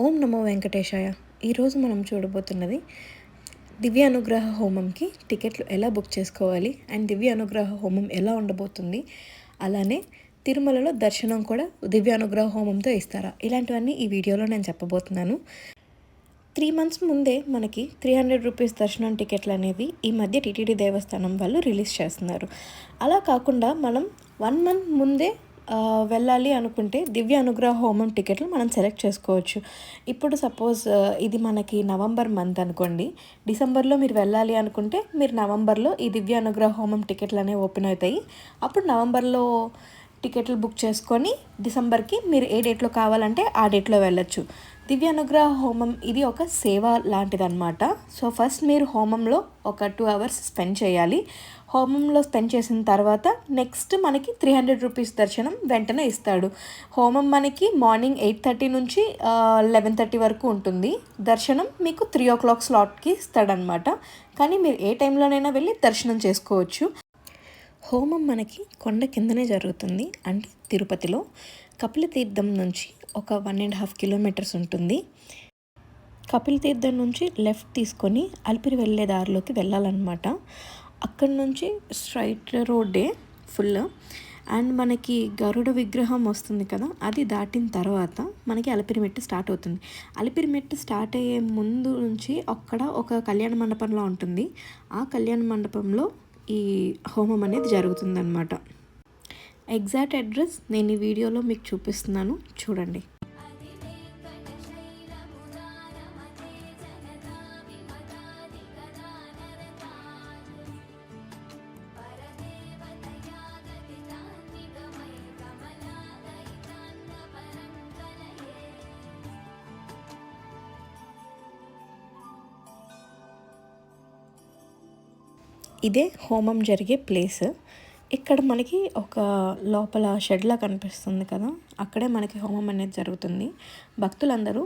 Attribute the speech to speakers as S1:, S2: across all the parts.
S1: ఓం నమో వెంకటేశాయ. ఈరోజు మనం చూడబోతున్నది దివ్య అనుగ్రహ హోమంకి టికెట్లు ఎలా బుక్ చేసుకోవాలి అండ్ దివ్య అనుగ్రహ హోమం ఎలా ఉండబోతుంది. అలానే తిరుమలలో దర్శనం కూడా దివ్య అనుగ్రహ హోమంతో ఇస్తారా? ఇలాంటివన్నీ ఈ వీడియోలో నేను చెప్పబోతున్నాను. త్రీ మంత్స్ ముందే మనకి త్రీ హండ్రెడ్ రూపీస్ దర్శనం టికెట్లు అనేవి ఈ మధ్య టీటీడీ దేవస్థానం వాళ్ళు రిలీజ్ చేస్తున్నారు. అలా కాకుండా మనం వన్ మంత్ ముందే వెళ్ళాలి అనుకుంటే దివ్య అనుగ్రహ హోమం టికెట్లు మనం సెలెక్ట్ చేసుకోవచ్చు. ఇప్పుడు సపోజ్ ఇది మనకి నవంబర్ మంత్ అనుకోండి. డిసెంబర్లో మీరు వెళ్ళాలి అనుకుంటే మీరు నవంబర్లో ఈ దివ్య అనుగ్రహ హోమం టికెట్లు అనేవి ఓపెన్ అవుతాయి. అప్పుడు నవంబర్లో టికెట్లు బుక్ చేసుకొని డిసెంబర్కి మీరు ఏ డేట్లో కావాలంటే ఆ డేట్లో వెళ్ళొచ్చు. దివ్య అనుగ్రహ హోమం ఇది ఒక సేవ లాంటిదన్నమాట. సో ఫస్ట్ మీరు హోమంలో ఒక టూ అవర్స్ స్పెండ్ చేయాలి. హోమంలో స్పెండ్ చేసిన తర్వాత నెక్స్ట్ మనకి త్రీ హండ్రెడ్ రూపీస్ దర్శనం వెంటనే ఇస్తాడు. హోమం మనకి మార్నింగ్ ఎయిట్ థర్టీ నుంచి లెవెన్ థర్టీ వరకు ఉంటుంది. దర్శనం మీకు త్రీ ఓ క్లాక్ స్లాట్కి ఇస్తాడనమాట కానీ మీరు ఏ టైంలోనైనా వెళ్ళి దర్శనం చేసుకోవచ్చు. హోమం మనకి కొండ కిందనే జరుగుతుంది. అంటే తిరుపతిలో కపిల తీర్థం నుంచి ఒక వన్ అండ్ హాఫ్ కిలోమీటర్స్ ఉంటుంది. కపిల తీర్థం నుంచి లెఫ్ట్ తీసుకొని అలిపిరి వెళ్ళే దారిలోకి వెళ్ళాలన్నమాట. అక్కడి నుంచి స్ట్రైట్ రోడ్డే ఫుల్ అండ్ మనకి గరుడ విగ్రహం వస్తుంది కదా అది దాటిన తర్వాత మనకి అలిపిరిమెట్టు స్టార్ట్ అవుతుంది. అలిపిరిమెట్టు స్టార్ట్ అయ్యే ముందు నుంచి అక్కడ ఒక కళ్యాణ మండపంలో ఉంటుంది. ఆ కళ్యాణ మండపంలో ఈ హోమం అనేది జరుగుతుందన్నమాట. ఎగ్జాక్ట్ అడ్రస్ నేను ఈ వీడియోలో మీకు చూపిస్తున్నాను. చూడండి. ఇదే హోమం జరిగే ప్లేస్. ఇక్కడ మనకి ఒక లోపల షెడ్లా కనిపిస్తుంది కదా అక్కడే మనకి హోమం అనేది జరుగుతుంది. భక్తులందరూ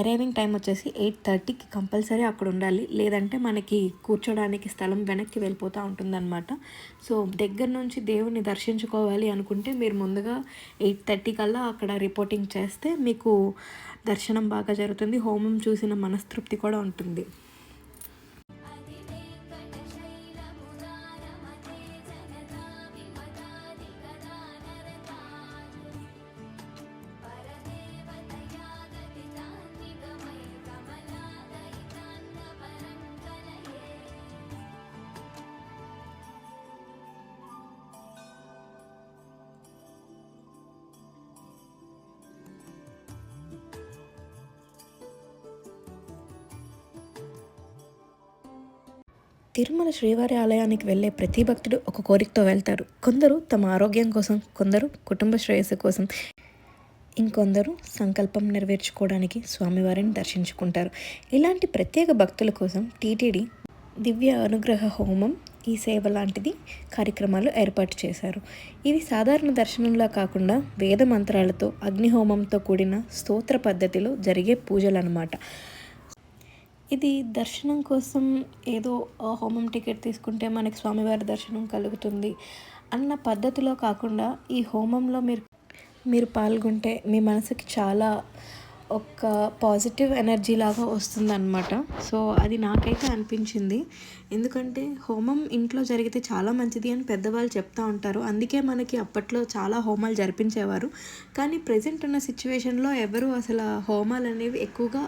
S1: అరైవింగ్ టైం వచ్చేసి ఎయిట్ థర్టీకి కంపల్సరీ అక్కడ ఉండాలి. లేదంటే మనకి కూర్చోడానికి స్థలం వెనక్కి వెళ్ళిపోతూ ఉంటుందన్నమాట. సో దగ్గర నుంచి దేవుణ్ణి దర్శించుకోవాలి అనుకుంటే మీరు ముందుగా ఎయిట్ థర్టీ కల్లా అక్కడ రిపోర్టింగ్ చేస్తే మీకు దర్శనం బాగా జరుగుతుంది. హోమం చూసిన మనస్తృప్తి కూడా ఉంటుంది. తిరుమల శ్రీవారి ఆలయానికి వెళ్ళే ప్రతి భక్తుడు ఒక కోరికతో వెళ్తారు. కొందరు తమ ఆరోగ్యం కోసం కొందరు కుటుంబ శ్రేయస్సు కోసం ఇంకొందరు సంకల్పం నెరవేర్చుకోవడానికి స్వామివారిని దర్శించుకుంటారు. ఇలాంటి ప్రత్యేక భక్తుల కోసం టీటీడీ దివ్య అనుగ్రహ హోమం ఈ సేవ లాంటిది కార్యక్రమాలు ఏర్పాటు చేశారు. ఇవి సాధారణ దర్శనంలా కాకుండా వేద మంత్రాలతో అగ్నిహోమంతో కూడిన స్తోత్ర పద్ధతిలో జరిగే పూజలు అన్నమాట ఇది దర్శనం కోసం ఏదో హోమం టికెట్ తీసుకుంటే మనకి స్వామివారి దర్శనం కలుగుతుంది అన్న పద్ధతిలో కాకుండా ఈ హోమంలో మీరు మీరు పాల్గొంటే మీ మనసుకి చాలా ఒక పాజిటివ్ ఎనర్జీ లాగా వస్తుందన్నమాట. సో అది నాకైతే అనిపించింది. ఎందుకంటే హోమం ఇంట్లో జరిగితే చాలా మంచిది అని పెద్దవాళ్ళు చెప్తా ఉంటారు. అందుకే మనకి అప్పట్లో చాలా హోమాలు జరిపించేవారు. కానీ ప్రజెంట్ ఉన్న సిచ్యువేషన్లో ఎవరు అసలు హోమాలు అనేవి ఎక్కువగా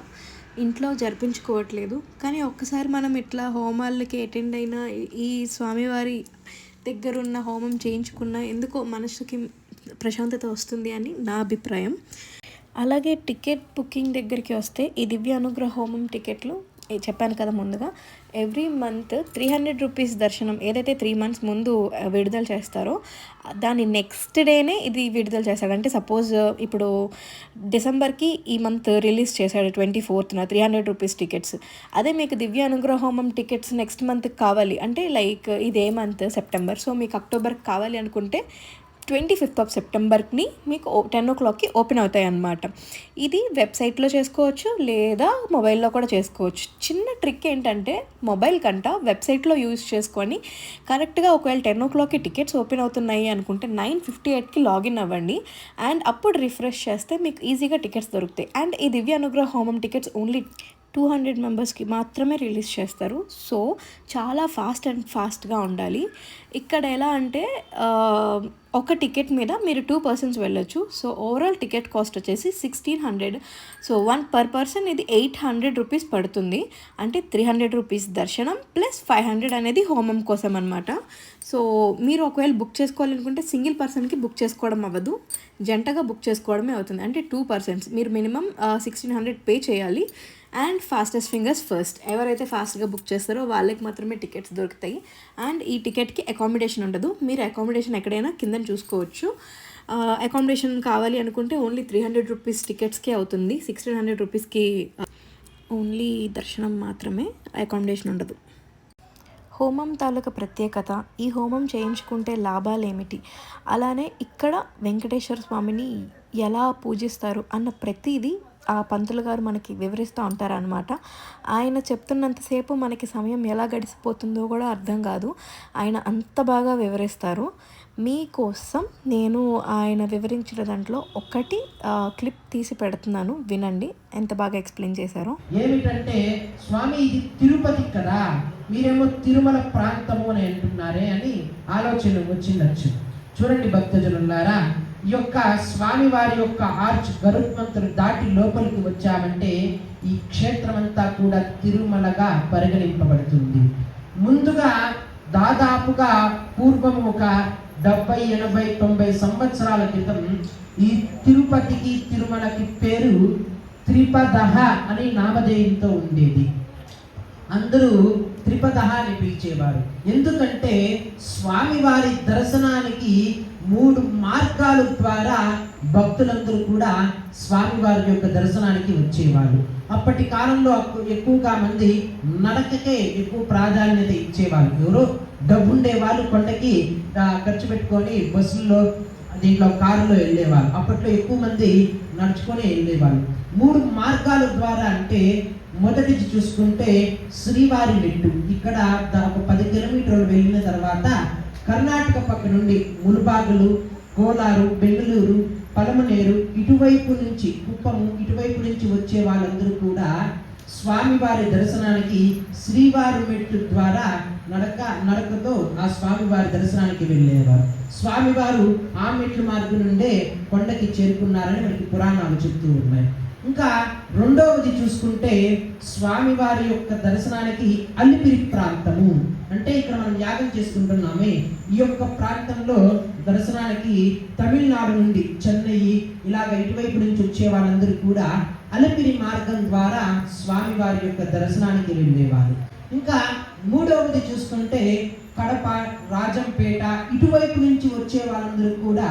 S1: ఇంట్లో జరిపించుకోవట్లేదు. కానీ ఒక్కసారి మనం ఇట్లా హోమాలకి అటెండ్ అయిన ఈ స్వామివారి దగ్గరున్న హోమం చేయించుకున్న ఎందుకో మనసుకి ప్రశాంతత వస్తుంది అని నా అభిప్రాయం. అలాగే టికెట్ బుకింగ్ దగ్గరికి వస్తే ఈ దివ్య అనుగ్రహ హోమం టికెట్లు చెప్పాను కదా ముందుగా every month three hundred rupees దర్శనం ఏదైతే త్రీ మంత్స్ ముందు విడుదల చేస్తారో దాని నెక్స్ట్ డేనే ఇది విడుదల చేశాడు అంటే సపోజ్ ఇప్పుడు డిసెంబర్కి ఈ మంత్ రిలీజ్ చేశాడు ట్వంటీ ఫోర్త్న త్రీ హండ్రెడ్ రూపీస్ టికెట్స్. అదే మీకు దివ్య అనుగ్రహోమం టికెట్స్ నెక్స్ట్ మంత్ కావాలి. అంటే లైక్ ఇదే మంత్ సెప్టెంబర్. సో మీకు అక్టోబర్కి కావాలి అనుకుంటే ట్వంటీ ఫిఫ్త్ ఆఫ్ సెప్టెంబర్ని మీకు టెన్ ఓ క్లాక్కి ఓపెన్ అవుతాయి అన్నమాట ఇది వెబ్సైట్లో చేసుకోవచ్చు లేదా మొబైల్లో కూడా చేసుకోవచ్చు. చిన్న ట్రిక్ ఏంటంటే మొబైల్ కంట వెబ్సైట్లో యూజ్ చేసుకొని కరెక్ట్గా ఒకవేళ టెన్ ఓ క్లాక్కి టికెట్స్ ఓపెన్ అవుతున్నాయి అనుకుంటే నైన్ ఫిఫ్టీ ఎయిట్కి లాగిన్ అవ్వండి. అండ్ అప్పుడు రిఫ్రెష్ చేస్తే మీకు ఈజీగా టికెట్స్ దొరుకుతాయి. అండ్ ఈ దివ్య అనుగ్రహ హోమం టికెట్స్ ఓన్లీ టూ హండ్రెడ్ మెంబర్స్కి మాత్రమే రిలీజ్ చేస్తారు. సో చాలా ఫాస్ట్ అండ్ ఫాస్ట్గా ఉండాలి. ఇక్కడ ఎలా అంటే ఒక టికెట్ మీద మీరు టూ పర్సన్స్ వెళ్ళొచ్చు. సో ఓవరాల్ టికెట్ కాస్ట్ వచ్చేసి sixteen hundred. So one per person ఇది ఎయిట్ హండ్రెడ్ రూపీస్ పడుతుంది. అంటే త్రీ హండ్రెడ్ రూపీస్ దర్శనం ప్లస్ ఫైవ్ హండ్రెడ్ అనేది హోమం కోసం అనమాట సో మీరు ఒకవేళ బుక్ చేసుకోవాలనుకుంటే సింగిల్ పర్సన్కి బుక్ చేసుకోవడం అవ్వదు. జంటగా బుక్ చేసుకోవడమే అవుతుంది. అంటే టూ పర్సన్స్ మీరు మినిమం సిక్స్టీన్ హండ్రెడ్ పే చేయాలి. అండ్ ఫాస్టెస్ట్ ఫింగర్స్ ఫస్ట్ ఎవరైతే ఫాస్ట్గా బుక్ చేస్తారో వాళ్ళకి మాత్రమే టికెట్స్ దొరుకుతాయి. అండ్ ఈ టికెట్కి అకామిడేషన్ ఉండదు. మీరు అకామిడేషన్ ఎక్కడైనా కింద చూసుకోవచ్చు. అకామిడేషన్ కావాలి అనుకుంటే ఓన్లీ త్రీ హండ్రెడ్ రూపీస్ టికెట్స్కే అవుతుంది. సిక్స్టీన్ హండ్రెడ్ రూపీస్కి ఓన్లీ దర్శనం మాత్రమే అకామిడేషన్ ఉండదు. హోమం తాలూకా ప్రత్యేకత. ఈ హోమం చేయించుకుంటే లాభాలు ఏమిటి? అలానే ఇక్కడ వెంకటేశ్వర స్వామిని ఎలా పూజిస్తారు అన్న ప్రతిదీ ఆ పంతులు గారు మనకి వివరిస్తూ ఉంటారనమాట ఆయన చెప్తున్నంతసేపు మనకి సమయం ఎలా గడిచిపోతుందో కూడా అర్థం కాదు. ఆయన అంత బాగా వివరిస్తారు. మీకోసం నేను ఆయన వివరించిన దాంట్లో ఒకటి క్లిప్ తీసి పెడుతున్నాను. వినండి. ఎంత బాగా ఎక్స్ప్లెయిన్ చేశారో.
S2: ఏమిటంటే స్వామి ఇది తిరుపతి కదా మీరేమో తిరుమల ప్రాంతము అని అంటున్నారే అని ఆలోచన వచ్చిందచ్చు. చూడండి భక్తజనులారా ఈ యొక్క స్వామి వారి యొక్క ఆర్చ్ గరుత్మంతులు దాటి లోపలికి వచ్చామంటే ఈ క్షేత్రం అంతా కూడా తిరుమలగా పరిగణింపబడుతుంది. ముందుగా దాదాపుగా పూర్వము ఒక డెబ్బై ఎనభై తొంభై సంవత్సరాల క్రితం ఈ తిరుపతికి తిరుమలకి పేరు త్రిపదహ అని నామధేయంతో ఉండేది. అందరూ త్రిపదహ అని పిలిచేవారు. ఎందుకంటే స్వామివారి దర్శనానికి మూడు మార్గాల ద్వారా భక్తులందరూ కూడా స్వామివారి యొక్క దర్శనానికి వచ్చేవాళ్ళు. అప్పటి కాలంలో ఎక్కువగా మంది నడకకే ఎక్కువ ప్రాధాన్యత ఇచ్చేవారు ఎవరో డబ్బుండే వాళ్ళు కొండకి ఖర్చు పెట్టుకొని బస్సుల్లో దీంట్లో కారులో వెళ్ళేవాళ్ళు. అప్పట్లో ఎక్కువ మంది నడుచుకొని వెళ్ళేవాళ్ళు. మూడు మార్గాల ద్వారా అంటే మొదటిది చూసుకుంటే శ్రీవారి మెట్టు. ఇక్కడ ఒక పది కిలోమీటర్లు వెళ్ళిన తర్వాత కర్ణాటక పక్క నుండి ములుబాగులు కోలారు బెంగళూరు పలమనేరు ఇటువైపు నుంచి కుప్పము ఇటువైపు నుంచి వచ్చే వాళ్ళందరూ కూడా స్వామివారి దర్శనానికి శ్రీవారి మెట్టు ద్వారా నడక నడకతో ఆ స్వామివారి దర్శనానికి వెళ్ళేవారు. స్వామివారు ఆ మెట్లు మార్గం నుండే కొండకి చేరుకున్నారని మనకి పురాణాలు చెప్తూ ఉన్నాయి. ఇంకా రెండవది చూసుకుంటే స్వామివారి యొక్క దర్శనానికి అలిపిరి ప్రాంతము. అంటే ఇక్కడ మనం యాగం చేసుకుంటున్నామే. ఈ యొక్క ప్రాంతంలో దర్శనానికి తమిళనాడు నుండి చెన్నై ఇలాగ ఇటువైపు నుంచి వచ్చే వాళ్ళందరూ కూడా అలపిరి మార్గం ద్వారా స్వామివారి యొక్క దర్శనానికి వెళ్ళేవారు. ఇంకా మూడవది చూసుకుంటే కడప రాజంపేట ఇటువైపు నుంచి వచ్చే వాళ్ళందరూ కూడా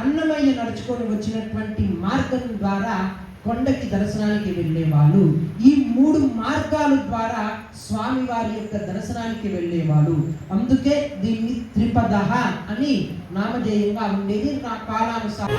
S2: అన్నమయ్య నడుచుకొని వచ్చినటువంటి మార్గం ద్వారా కొండకి దర్శనానికి వెళ్ళేవాళ్ళు. ఈ మూడు మార్గాల ద్వారా స్వామివారి యొక్క దర్శనానికి వెళ్ళేవాళ్ళు. అందుకే దీన్ని త్రిపద అని నామధేయంగా ఉండేది నా కాలానుసారం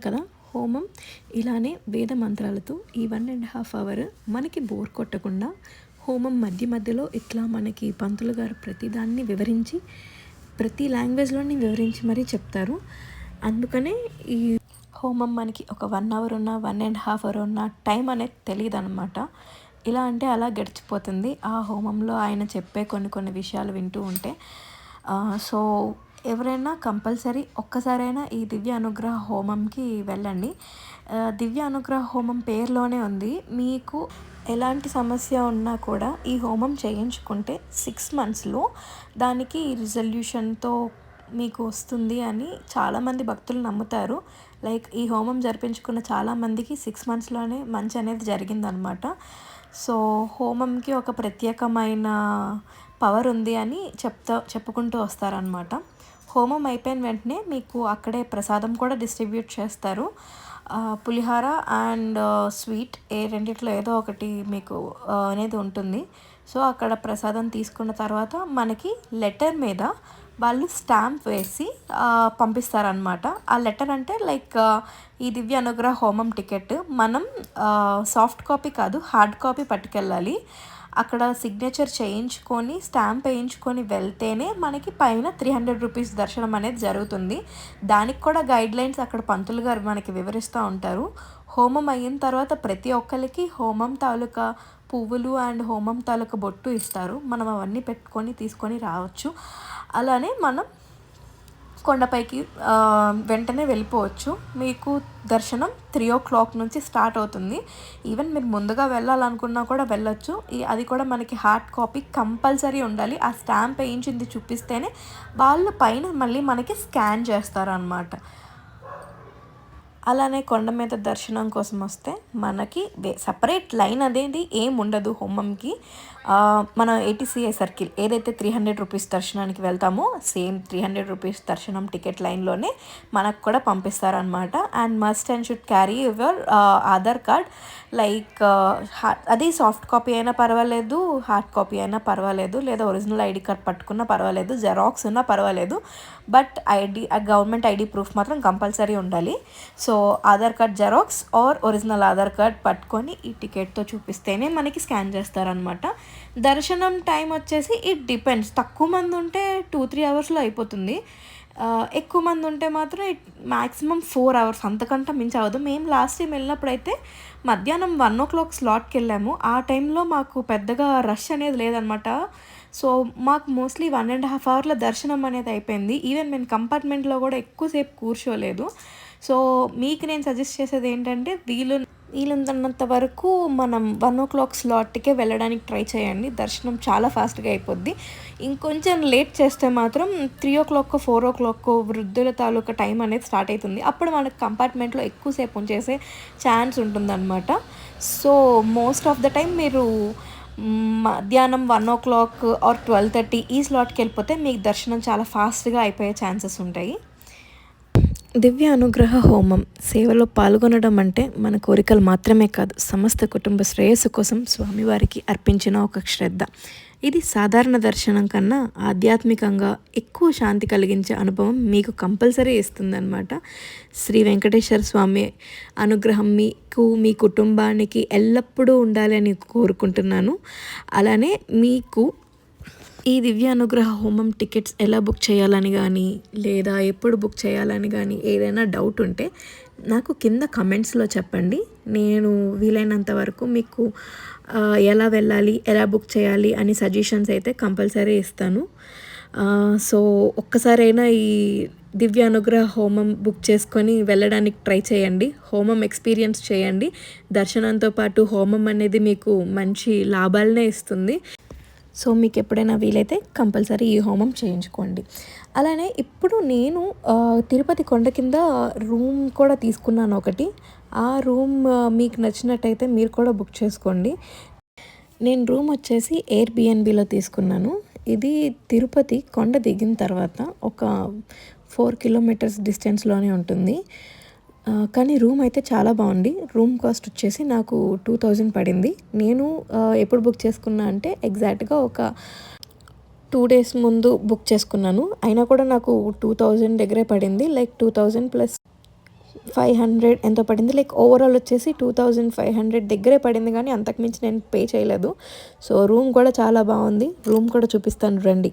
S1: విన్నారు కదా హోమం. ఇలానే వేద మంత్రాలతో ఈ వన్ అండ్ హాఫ్ అవర్ మనకి బోర్ కొట్టకుండా హోమం మధ్య మధ్యలో ఇట్లా మనకి పంతులు గారు ప్రతిదాన్ని వివరించి ప్రతి లాంగ్వేజ్లోని వివరించి మరీ చెప్తారు. అందుకనే ఈ హోమం మనకి ఒక వన్ అవర్ ఉన్న వన్ అండ్ హాఫ్ అవర్ ఉన్న టైం అనేది తెలియదు అనమాట ఇలా అంటే అలా గడిచిపోతుంది. ఆ హోమంలో ఆయన చెప్పే కొన్ని కొన్ని విషయాలు వింటూ ఉంటే సో ఎవరైనా కంపల్సరీ ఒక్కసారైనా ఈ దివ్య అనుగ్రహ హోమంకి వెళ్ళండి. దివ్య అనుగ్రహ హోమం పేరులోనే ఉంది. మీకు ఎలాంటి సమస్య ఉన్నా కూడా ఈ హోమం చేయించుకుంటే సిక్స్ మంత్స్లో దానికి రిజల్యూషన్తో మీకు వస్తుంది అని చాలామంది భక్తులు నమ్ముతారు. లైక్ ఈ హోమం జరిపించుకున్న చాలామందికి సిక్స్ మంత్స్లోనే మంచి అనేది జరిగిందనమాట. సో హోమంకి ఒక ప్రత్యేకమైన పవర్ ఉంది అని చెప్తా చెప్పుకుంటూ వస్తారనమాట. హోమం అయిపోయిన వెంటనే మీకు అక్కడే ప్రసాదం కూడా డిస్ట్రిబ్యూట్ చేస్తారు. పులిహార అండ్ స్వీట్ ఏ రెండిట్లో ఏదో ఒకటి మీకు అనేది ఉంటుంది. సో అక్కడ ప్రసాదం తీసుకున్న తర్వాత మనకి లెటర్ మీద వాళ్ళు స్టాంప్ వేసి పంపిస్తారనమాట ఆ లెటర్ అంటే లైక్ ఈ దివ్య అనుగ్రహ హోమం టికెట్. మనం సాఫ్ట్ కాపీ కాదు హార్డ్ కాపీ పట్టుకెళ్ళాలి. అక్కడ సిగ్నేచర్ చేయించుకొని స్టాంప్ వేయించుకొని వెళ్తేనే మనకి పైన త్రీ హండ్రెడ్ రూపీస్ దర్శనం అనేది జరుగుతుంది. దానికి కూడా గైడ్ లైన్స్ అక్కడ పంతులు గారు మనకి వివరిస్తూ ఉంటారు. హోమం అయిన తర్వాత ప్రతి ఒక్కరికి హోమం తాలూకా పువ్వులు అండ్ హోమం తాలూకా బొట్టు ఇస్తారు. మనం అవన్నీ పెట్టుకొని తీసుకొని రావచ్చు. అలానే మనం కొండపైకి వెంటనే వెళ్ళిపోవచ్చు. మీకు దర్శనం త్రీ ఓ క్లాక్ నుంచి స్టార్ట్ అవుతుంది. ఈవెన్ మీరు ముందుగా వెళ్ళాలనుకున్నా కూడా వెళ్ళొచ్చు. ఈ- అది కూడా మనకి హార్డ్ కాపీ కంపల్సరీ ఉండాలి. ఆ స్టాంప్ వేయించింది చూపిస్తేనే వాళ్ళు పైన మళ్ళీ మనకి స్కాన్ చేస్తారనమాట అలానే కొండ మీద దర్శనం కోసం వస్తే మనకి సపరేట్ లైన్ అనేది ఏం ఉండదు హోమంకి. మన ఏటీసీఐ సర్కిల్ ఏదైతే త్రీ హండ్రెడ్ రూపీస్ దర్శనానికి వెళ్తామో సేమ్ త్రీ హండ్రెడ్ రూపీస్ దర్శనం టికెట్ లైన్లోనే మనకు కూడా పంపిస్తారనమాట and must and should carry your Aadhaar card. Like అది సాఫ్ట్ కాపీ అయినా పర్వాలేదు హార్డ్ కాపీ అయినా పర్వాలేదు లేదా ఒరిజినల్ ఐడి కార్డ్ పట్టుకున్నా పర్వాలేదు జెరాక్స్ ఉన్నా పర్వాలేదు. But ID government ID proof మాత్రం కంపల్సరీ ఉండాలి. So so Aadhaar card xerox or original Aadhaar card పట్టుకొని ఈ టికెట్తో చూపిస్తేనే మనకి స్కాన్ చేస్తారనమాట దర్శనం టైం వచ్చేసి ఇట్ డిపెండ్స్. తక్కువ మంది ఉంటే టూ త్రీ అవర్స్లో అయిపోతుంది. ఎక్కువ మంది ఉంటే మాత్రం ఇట్ మ్యాక్సిమం ఫోర్ అవర్స్. అంతకంటే మించి అవ్వదు. మేము లాస్ట్ టైం వెళ్ళినప్పుడు అయితే మధ్యాహ్నం వన్ ఓ క్లాక్ స్లాట్కి వెళ్ళాము. ఆ టైంలో మాకు పెద్దగా రష్ అనేది లేదనమాట సో మాకు మోస్ట్లీ వన్ అండ్ హాఫ్ అవర్లో దర్శనం అనేది అయిపోయింది. ఈవెన్ మేము కంపార్ట్మెంట్లో కూడా ఎక్కువసేపు కూర్చోలేదు. సో మీకు నేను సజెస్ట్ చేసేది ఏంటంటే వీలు వీలున్నంత వరకు మనం వన్ ఓ క్లాక్ స్లాట్కే వెళ్ళడానికి ట్రై చేయండి. దర్శనం చాలా ఫాస్ట్గా అయిపోద్ది. ఇంకొంచెం లేట్ చేస్తే మాత్రం three o'clock four o'clock వృద్ధుల తాలూకా టైం అనేది స్టార్ట్ అవుతుంది. అప్పుడు మనకు కంపార్ట్మెంట్లో ఎక్కువసేపు ఉంచేసే ఛాన్స్ ఉంటుందన్నమాట. So most of the time మీరు మధ్యాహ్నం one o'clock or twelve thirty ఈ స్లాట్కి వెళ్ళిపోతే మీకు దర్శనం చాలా ఫాస్ట్గా అయిపోయే ఛాన్సెస్ ఉంటాయి. దివ్య అనుగ్రహ హోమం సేవలో పాల్గొనడం అంటే మన కోరికలు మాత్రమే కాదు సమస్త కుటుంబ శ్రేయస్సు కోసం స్వామివారికి అర్పించిన ఒక శ్రద్ధ. ఇది సాధారణ దర్శనం కన్నా ఆధ్యాత్మికంగా ఎక్కువ శాంతి కలిగించే అనుభవం మీకు కంపల్సరీ ఇస్తుందన్నమాట. శ్రీ వెంకటేశ్వర స్వామి అనుగ్రహం మీకు మీ కుటుంబానికి ఎల్లప్పుడూ ఉండాలి అని కోరుకుంటున్నాను. అలానే మీకు ఈ దివ్య అనుగ్రహ హోమం టికెట్స్ ఎలా బుక్ చేయాలని కానీ లేదా ఎప్పుడు బుక్ చేయాలని కానీ ఏదైనా డౌట్ ఉంటే నాకు కింద కమెంట్స్లో చెప్పండి. నేను వీలైనంత వరకు మీకు ఎలా వెళ్ళాలి ఎలా బుక్ చేయాలి అని సజెషన్స్ అయితే కంపల్సరీ ఇస్తాను. సో ఒక్కసారైనా ఈ దివ్య అనుగ్రహ హోమం బుక్ చేసుకొని వెళ్ళడానికి ట్రై చేయండి. హోమం ఎక్స్పీరియన్స్ చేయండి. దర్శనంతో పాటు హోమం అనేది మీకు మంచి లాభాలనే ఇస్తుంది. సో మీకు ఎప్పుడైనా వీలైతే కంపల్సరీ ఈ హోమం చేయించుకోండి. అలానే ఇప్పుడు నేను తిరుపతి కొండ కింద రూమ్ కూడా తీసుకున్నాను ఒకటి. ఆ రూమ్ మీకు నచ్చినట్టయితే మీరు కూడా బుక్ చేసుకోండి. నేను రూమ్ వచ్చేసి ఎయిర్బిఎన్బిలో తీసుకున్నాను. ఇది తిరుపతి కొండ దిగిన తర్వాత ఒక ఫోర్ కిలోమీటర్స్ డిస్టెన్స్లోనే ఉంటుంది. కానీ రూమ్ అయితే చాలా బాగుంది. రూమ్ కాస్ట్ వచ్చేసి నాకు టూ థౌజండ్ పడింది. నేను ఎప్పుడు బుక్ చేసుకున్నా అంటే ఎగ్జాక్ట్గా ఒక టూ డేస్ ముందు బుక్ చేసుకున్నాను. అయినా కూడా నాకు టూ థౌజండ్ దగ్గరే పడింది. Like two thousand plus five hundred ఎంతో పడింది. లైక్ ఓవరాల్ వచ్చేసి టూ థౌజండ్ ఫైవ్ హండ్రెడ్ దగ్గరే పడింది కానీ అంతకుమించి నేను పే చేయలేదు. సో రూమ్ కూడా చాలా బాగుంది. రూమ్ కూడా చూపిస్తాను రండి.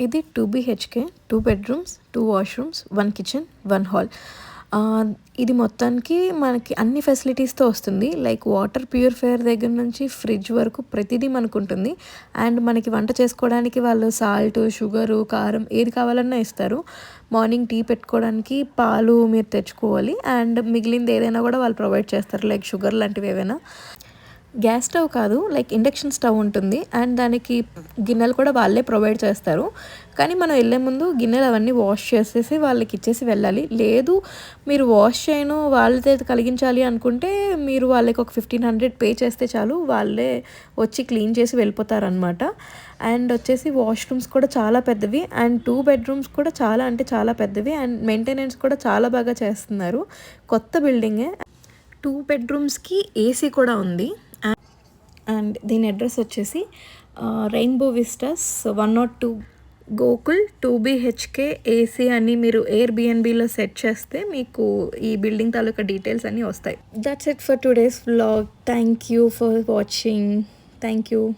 S1: ఇది two BHK two bedrooms two washrooms one kitchen one hall. ఇది మొత్తానికి మనకి అన్ని ఫెసిలిటీస్తో వస్తుంది. లైక్ వాటర్ ప్యూరిఫైయర్ దగ్గర నుంచి ఫ్రిడ్జ్ వరకు ప్రతిదీ మనకు ఉంటుంది అండ్ మనకి వంట చేసుకోవడానికి వాళ్ళు సాల్ట్ షుగరు కారం ఏది కావాలన్నా ఇస్తారు. మార్నింగ్ టీ పెట్టుకోవడానికి పాలు మీరు తెచ్చుకోవాలి. అండ్ మిగిలింది ఏదైనా కూడా వాళ్ళు ప్రొవైడ్ చేస్తారు. లైక్ షుగర్ లాంటివి ఏవైనా. గ్యాస్ స్టవ్ కాదు లైక్ ఇండక్షన్ స్టవ్ ఉంటుంది. అండ్ దానికి గిన్నెలు కూడా వాళ్ళే ప్రొవైడ్ చేస్తారు. కానీ మనం వెళ్ళే ముందు గిన్నెలు అవన్నీ వాష్ చేసేసి వాళ్ళకి ఇచ్చేసి వెళ్ళాలి. లేదు మీరు వాష్ చేయను వాళ్ళతో కలిగించాలి అనుకుంటే మీరు వాళ్ళకి ఒక ఫిఫ్టీన్ హండ్రెడ్ పే చేస్తే చాలు. వాళ్ళే వచ్చి క్లీన్ చేసి వెళ్ళిపోతారనమాట అండ్ వచ్చేసి వాష్రూమ్స్ కూడా చాలా పెద్దవి. అండ్ టూ బెడ్రూమ్స్ కూడా చాలా అంటే చాలా పెద్దవి. అండ్ మెయింటెనెన్స్ కూడా చాలా బాగా చేస్తున్నారు. కొత్త బిల్డింగే. టూ బెడ్రూమ్స్కి ఏసీ కూడా ఉంది. అండ్ దీని అడ్రస్ వచ్చేసి rainbow vistas one not two Gokul two BHK AC అని మీరు ఎయిర్ బిఎన్బిలో సెట్ చేస్తే మీకు ఈ బిల్డింగ్ తాలూకా డీటెయిల్స్ అన్నీ వస్తాయి. That's it for today's vlog thank you for watching thank you